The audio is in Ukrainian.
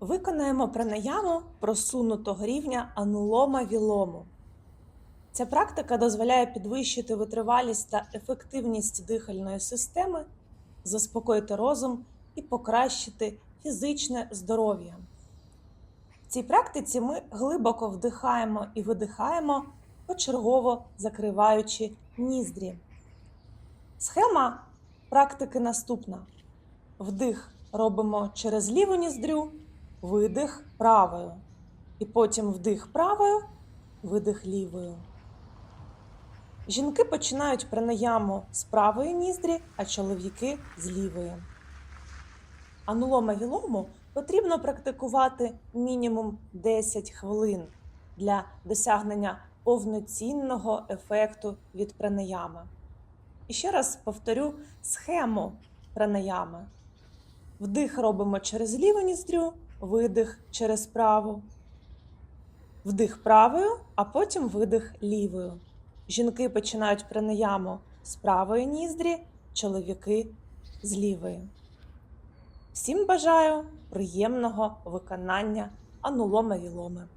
Виконаємо пранаяму просунутого рівня анулома вілому. Ця практика дозволяє підвищити витривалість та ефективність дихальної системи, заспокоїти розум і покращити фізичне здоров'я. В цій практиці ми глибоко вдихаємо і видихаємо, почергово закриваючи ніздрі. Схема практики наступна: вдих робимо через ліву ніздрю, видих правою. І потім вдих правою, видих лівою. Жінки починають пранаяму з правої ніздрі, а чоловіки з лівої. Анулома вілому потрібно практикувати мінімум 10 хвилин для досягнення повноцінного ефекту від пранаями. І ще раз повторю схему пранаями. Вдих робимо через ліву ніздрю, видих через праву. Вдих правою, а потім видих лівою. Жінки починають пранаяму з правої ніздрі, чоловіки з лівої. Всім бажаю приємного виконання анулома віломи.